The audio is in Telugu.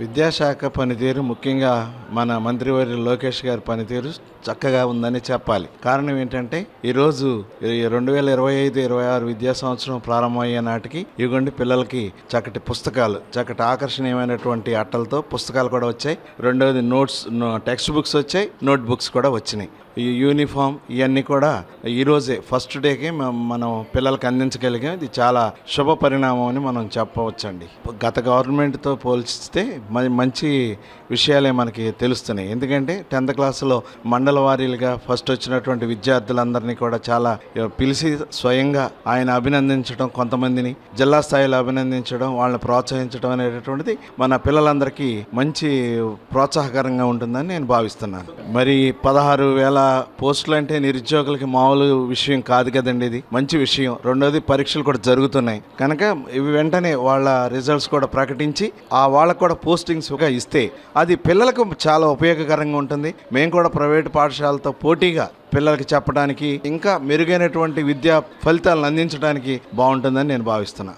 విద్యాశాఖ పనితీరు ముఖ్యంగా మన మంత్రివర్య లోకేష్ గారి పనితీరు చక్కగా ఉందని చెప్పాలి. కారణం ఏంటంటే ఈరోజు రెండు వేల ఇరవై ఐదు ఇరవై ఆరు విద్యా సంవత్సరం ప్రారంభమయ్యే నాటికి ఇవ్వండి పిల్లలకి చక్కటి పుస్తకాలు చక్కటి ఆకర్షణీయమైనటువంటి అట్టలతో పుస్తకాలు కూడా వచ్చాయి. రెండవది నోట్స్ టెక్స్ట్ బుక్స్ వచ్చాయి నోట్ బుక్స్ కూడా వచ్చినాయి. ఈ యూనిఫామ్ ఇవన్నీ కూడా ఈరోజే ఫస్ట్ డేకి మనం పిల్లలకి అందించగలిగాం. ఇది చాలా శుభ పరిణామం అని మనం చెప్పవచ్చండి. గత గవర్నమెంట్తో పోల్చితే మంచి విషయాలే మనకి తెలుస్తున్నాయి. ఎందుకంటే టెన్త్ క్లాస్లో మండల వారీలుగా ఫస్ట్ వచ్చినటువంటి విద్యార్థులందరినీ కూడా చాలా పిలిచి స్వయంగా ఆయన అభినందించడం కొంతమందిని జిల్లా స్థాయిలో అభినందించడం వాళ్ళని ప్రోత్సహించడం అనేటటువంటిది మన పిల్లలందరికీ మంచి ప్రోత్సాహకరంగా ఉంటుందని నేను భావిస్తున్నాను. మరి పదహారు వేల పోస్టులు అంటే నిరుద్యోగులకి మామూలు విషయం కాదు కదండి ఇది. మంచి విషయం. రెండోది పరీక్షలు కూడా జరుగుతున్నాయి. కనుక ఇవి వెంటనే వాళ్ళ రిజల్ట్స్ కూడా ప్రకటించి ఆ వాళ్ళకు కూడా పోస్టింగ్స్ ఇస్తే అది పిల్లలకు చాలా ఉపయోగకరంగా ఉంటుంది. మేము కూడా ప్రైవేట్ పాఠశాలతో పోటీగా పిల్లలకి చెప్పడానికి ఇంకా మెరుగైనటువంటి విద్యా ఫలితాలను అందించడానికి బాగుంటుందని నేను భావిస్తున్నాను